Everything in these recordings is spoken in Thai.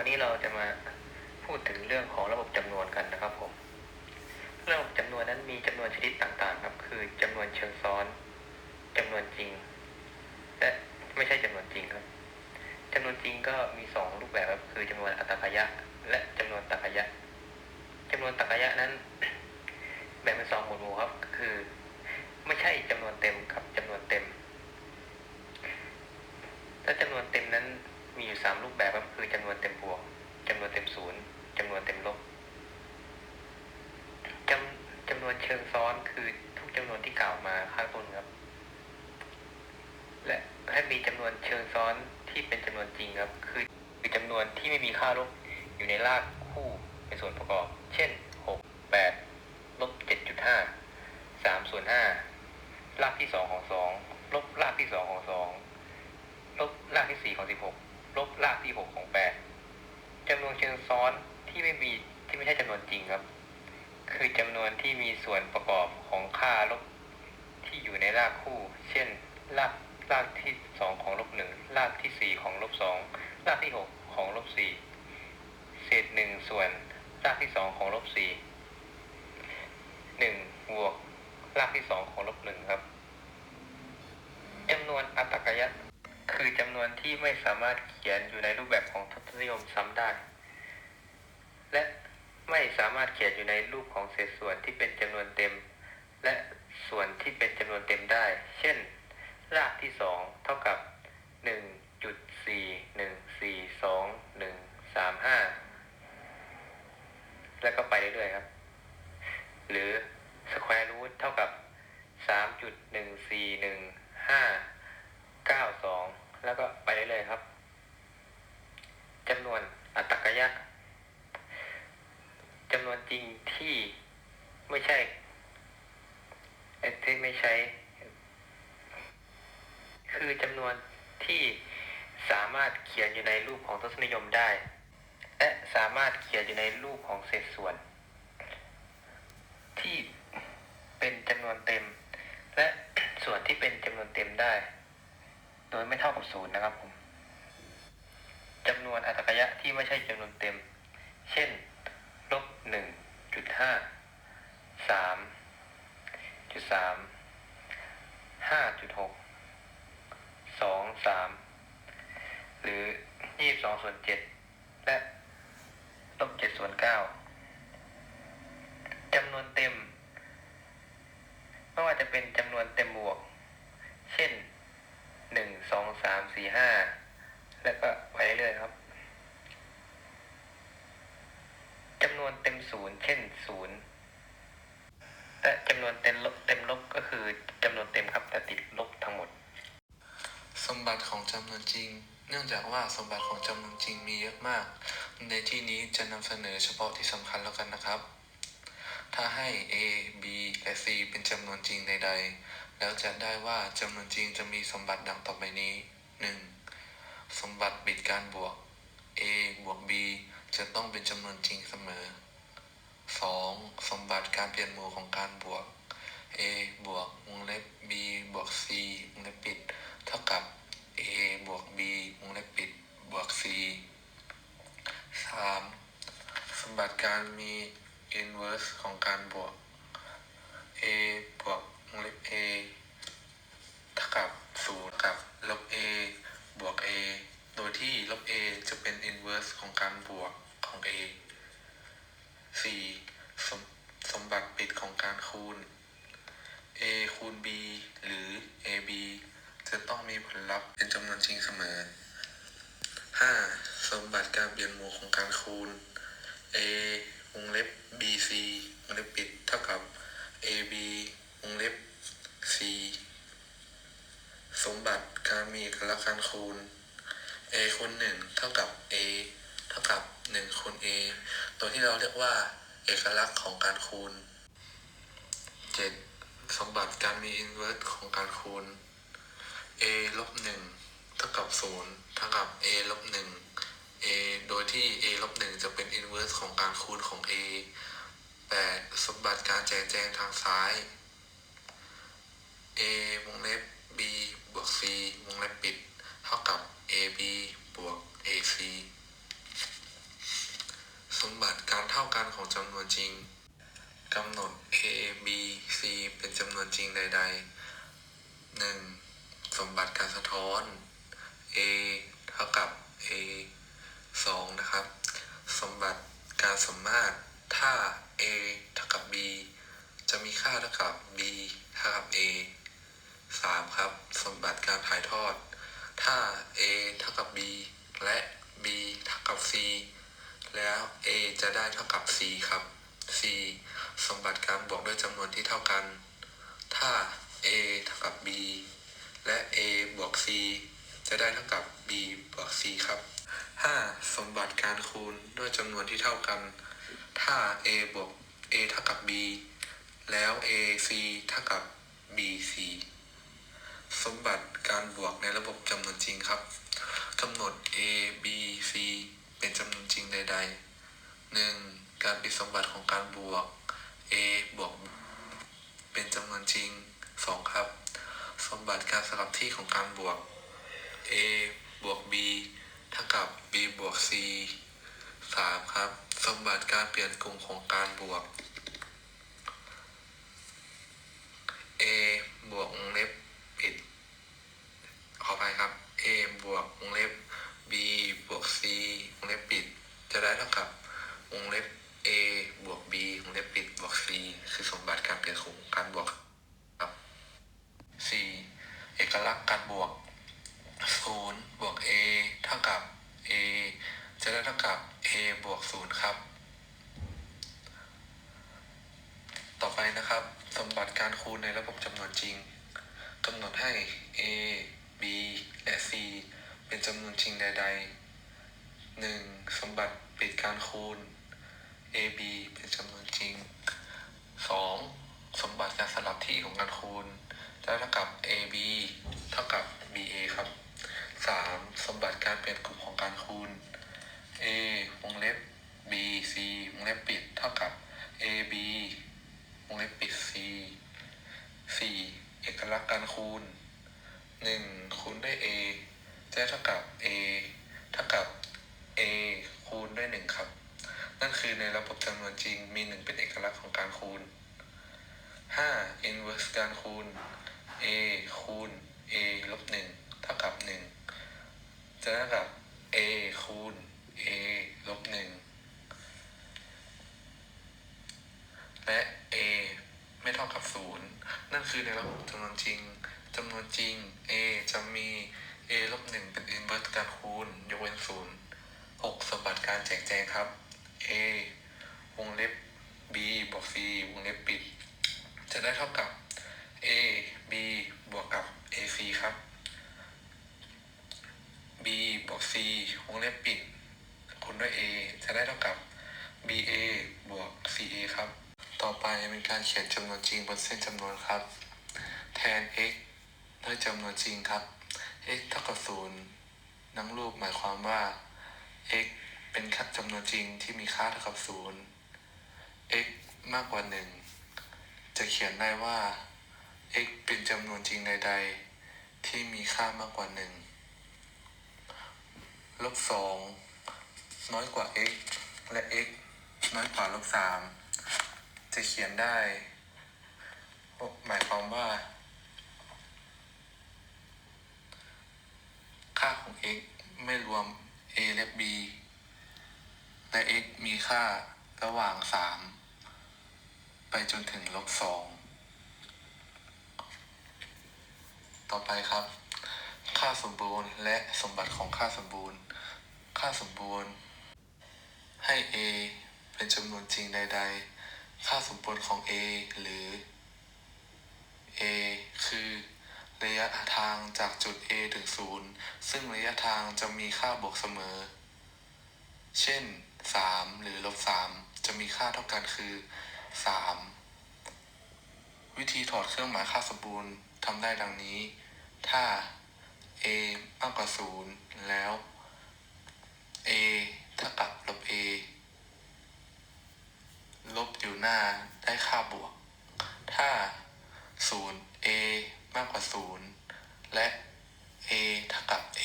วันนี้เราจะมาพูดถึงเรื่องของระบบจำนวนกันนะครับผม ระบบจำนวนนั้นมีจำนวนชนิดต่างๆ ครับ คือจำนวนเชิงซ้อนจำนวนจริง และไม่ใช่จำนวนจริงครับจำนวนจริงก็มีสองรูปแบบครับคือจำนวนอัตตรกยะ และจำนวนตรรกยะจำนวนตรรกยะนั้น แบ่งเป็นสองหมวดหมู่ครับ คือ ไม่ใช่จำนวนเต็มกับจำนวนเต็มและจำนวนเต็มนั้น มีอยู่สามรูปแบบครับคือจำนวนเต็มบวกจำนวนเต็มศูนย์จำนวนเต็มลบจำจำนวนเชิงซ้อนคือทุกจำนวนที่กล่าวมาข้างต้นครับ และให้มีจำนวนเชิงซ้อนที่เป็นจำนวนจริงครับ คือคือจำนวนที่ไม่มีค่าลบอยู่ในรากคู่เป็นส่วนประกอบ เช่นหกแปดลบเจ็ดจุดห้าสามส่วนห้ารากที่สองของสองลบรากที่สองของสองลบรากที่สี่ของสิบหก ลบรากที่หกของแปดจำนวนเชิงซ้อนที่ไม่มีที่ไม่ใช่จำนวนจริงครับ คือจำนวนที่มีส่วนประกอบของค่าลบที่อยู่ในรากคู่ เช่น รากรากที่สองของลบหนึ่งรากที่สี่ของลบสองรากที่หกของลบสี่เศษหนึ่งส่วนรากที่สองของลบสี่หนึ่งบวกรากที่สองของลบหนึ่งครับจำนวนอัตตรกยะ คือจำนวนที่ไม่สามารถเขียนอยู่ในรูปแบบของทศนิยมซ้ำได้ และไม่สามารถเขียนอยู่ในรูปของเศษส่วนที่เป็นจำนวนเต็ม และส่วนที่เป็นจำนวนเต็มได้ เช่น รากที่สองเท่ากับหนึ่งจุดสี่หนึ่งสี่สองหนึ่งสามห้าแล้วก็ไปเรื่อยๆครับ หรือ square root เท่ากับสามจุดหนึ่งสี่หนึ่งห้า เก้าสองแล้วก็ไปเรื่อยๆครับจำนวนอัตตรกยะจำนวนจริงที่ไม่ใช่เอ่อที่ไม่ใช่ คือจำนวนที่สามารถเขีย นอยู่ในรูปของทศนิยมได้ และสามารถเขียนอยู่ในรูปของเศษส่วน ที่เป็นจำนวนเต็ม และส่วนที่เป็นจำนวนเต็มได้ โดยไม่เท่ากับศูนย์นะครับผมจำนวนอัตตรกยะที่ไม่ใช่จำนวนเต็ม เช่น ลบหนึ่งจุดห้า สาม จุดสาม ห้าจุดหก สอง สาม หรือยี่ ส่วนเจ็ดและลบเจ็ดส่วนเก้าจำนวนเต็ม ไม่ว่าจะเป็นจำนวนเต็มบวก เช่นหนึ่งสองสามสี่ห้าแล้วก็ไปเรื่อยๆครับจำนวนเต็มศูนย์เช่นศูนย์และจำนวนเต็มลบเต็มลบก็คือจำนวนเต็มครับแต่ติดลบทั้งหมด สมบัติของจำนวนจริง เนื่องจากว่าสมบัติของจำนวนจริงมีเยอะมาก ในที่นี้จะนำเสนอเฉพาะที่สำคัญแล้วกันนะครับ ถ้าให้ a b และ c เป็นจำนวนจริงใด ๆ แล้วจะได้ว่าจำนวนจริงจะมีสมบัติดังต่อไปนี้ 1. สมบัติบิดการบวก a บวก b จะต้องเป็นจำนวนจริงเสมอ 2. สมบัติการเปลี่ยนหมู่ของการบวก a บวกวงเล็บ b บวก c วงเล็บปิด เท่ากับ a บวก b วงเล็บปิด บวก c 3. สมบัติการมี inverse ของการบวก a บวกวงเล็บ a เท่ากับ0กับลบ a บวก a โดยที่ลบ a จะเป็น inverse ของการบวกของ a 4. สมสมบัติปิดของการคูณ a คูณ b หรือ ผลลัพธ์เป็นจำนวนจริงเสมอ 5. สมบัติการเปลี่ยนหมู่ของการคูณ a วงเล็บ bc วงเล็บปิดเท่ากับ ab วงเล็บ c สมบัติการมีเอกลักษณ์การคูณ a คูณ1เท่ากับ a เท่ากับ1คูณ a โดยที่เราเรียกว่า เอกลักษณ์ของการคูณ 7. สมบัติการมี inverse ของการคูณ a a ลบ1เท่ากับ0เท่ากับ a ลบ1 a โดยที่ a ลบ1จะเป็น inverse ของการคูณของ a 8. สมบัติการแจกแจงทางซ้าย a วงเล็บ b บวก c วงเล็บปิด เท่ากับ ab บวก ac สมบัติการเท่ากันของจำนวนจริงกำหนด a b c เป็นจำนวนจริงใด ๆ 1. สมบัติการสะท้อน a เท่ากับ a 2 นะครับ สมบัติการสมมาตรถ้า a เท่ากับ b จะมีค่าเท่ากับ b เท่ากับ a 3 ครับ สมบัติการถ่ายทอด ถ้า a เท่ากับ b และ b เท่ากับ c แล้ว a จะได้เท่ากับ c ครับ c สมบัติการบวกด้วยจำนวนที่เท่ากัน ถ้า a เท่ากับ b และ a บวก c จะได้เท่ากับ b บวก c ครับ 5. สมบัติการคูณด้วยจำนวนที่เท่ากัน ถ้า a บวก a เท่ากับ b แล้ว a c เท่ากับ b c สมบัติการบวกในระบบจำนวนจริงครับกำหนด a b c เป็นจำนวนจริงใด ๆ 1. การปิดสมบัติของการบวก a บวก เป็นจำนวนจริง 2. ครับ สมบัติการสลับที่ของการบวก a บวก b เท่ากับ b บวก c 3. ครับ สมบัติการเปลี่ยนกลุ่มของการบวก a บวกวงเล็บปิด ขอไปครับ a บวกวงเล็บ b บวก c วงเล็บปิด จะได้เท่ากับวงเล็บ a บวก b วงเล็บปิดบวก c คือสมบัติการเปลี่ยนของการบวกครับ 4. เอกลักษณ์การบวก 0 บวก a เท่ากับ a จะได้เท่ากับ a บวก 0 ครับ ต่อไปนะครับ สมบัติการคูณในระบบจำนวนจริงกำหนดให้ a b และ c เป็นจำนวนจริงใด ๆ 1. สมบัติปิดการคูณ a b เป็นจำนวนจริง 2. สมบัติการสลับที่ของการคูณ จะเท่ากับ a b เท่ากับ b a ครับ 3. สมบัติการเปลี่ยนกลุ่มของการคูณ a วงเล็บ b c วงเล็บปิดเท่ากับ a b วงเล็บปิด c 4. เอกลักษณ์การคูณ 1 คูณด้วย a จะเท่ากับ a เท่ากับ a คูณด้วย 1 ครับ นั่นคือในระบบจำนวนจริงมี 1 เป็นเอกลักษณ์ของการคูณ 5. inverse การคูณ a คูณ a ลบ 1 เท่ากับ 1 จะเท่ากับ a คูณ a ลบ 1 และ a ไม่เท่ากับ 0 นั่นคือในระบบ จำนวนจริงจำนวนจริง a จะมี a ลบ1เป็น inverse การคูณยกเว้น0 6สมบัติการแจกแจงครับ a วงเล็บ b บวก c วงเล็บปิด จะได้เท่ากับ a b บวกกับ ac ครับ b บวก c วงเล็บปิดคูณด้วย a จะได้เท่ากับ ba บวก ca ครับ ต่อไปเป็นการเขียนจำนวนจริงบนเส้นจำนวนครับ แทน x ด้วยจำนวนจริงครับ x เท่ากับ0นังรูปหมายความว่า x เป็นค่าจำนวนจริงที่มีค่าเท่ากับ0 x มากกว่า 1 จะเขียนได้ว่า x เป็นจำนวนจริงใด ๆ ที่มีค่ามากกว่า 1 ลบ 2 น้อยกว่า x และ x น้อยกว่าลบ 3 จะเขียนได้ หมายความว่า ค่าของ x ไม่รวม a และ b และ x มีค่าระหว่าง 3 ไปจนถึงลบ 2 ต่อไปครับ ค่าสมบูรณ์และสมบัติของค่าสมบูรณ์ ค่าสมบูรณ์ ให้ a เป็นจำนวนจริงใด ๆ ค่าสมบูรณ์ของ a หรือ a คือ ระยะทางจากจุด a ถึง 0 ซึ่งระยะทางจะมีค่าบวกเสมอ เช่น 3 หรือลบ 3 จะมีค่าเท่ากันคือ 3 วิธีถอดเครื่องหมายค่าสมบูรณ์ทำได้ดังนี้ ถ้า a มากกว่า 0 แล้ว a เท่ากับลบ a ลบอยู่หน้าได้ค่าบวก ถ้า 0 a มากกว่า 0 และ a เท่ากับ a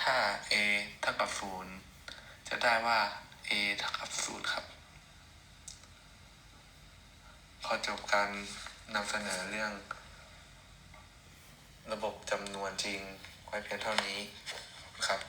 ถ้า a เท่ากับ 0 จะได้ว่า a เท่ากับ 0 ครับ พอจบการนำเสนอเรื่อง ระบบจำนวนจริงไว้เพียงเท่านี้ครับ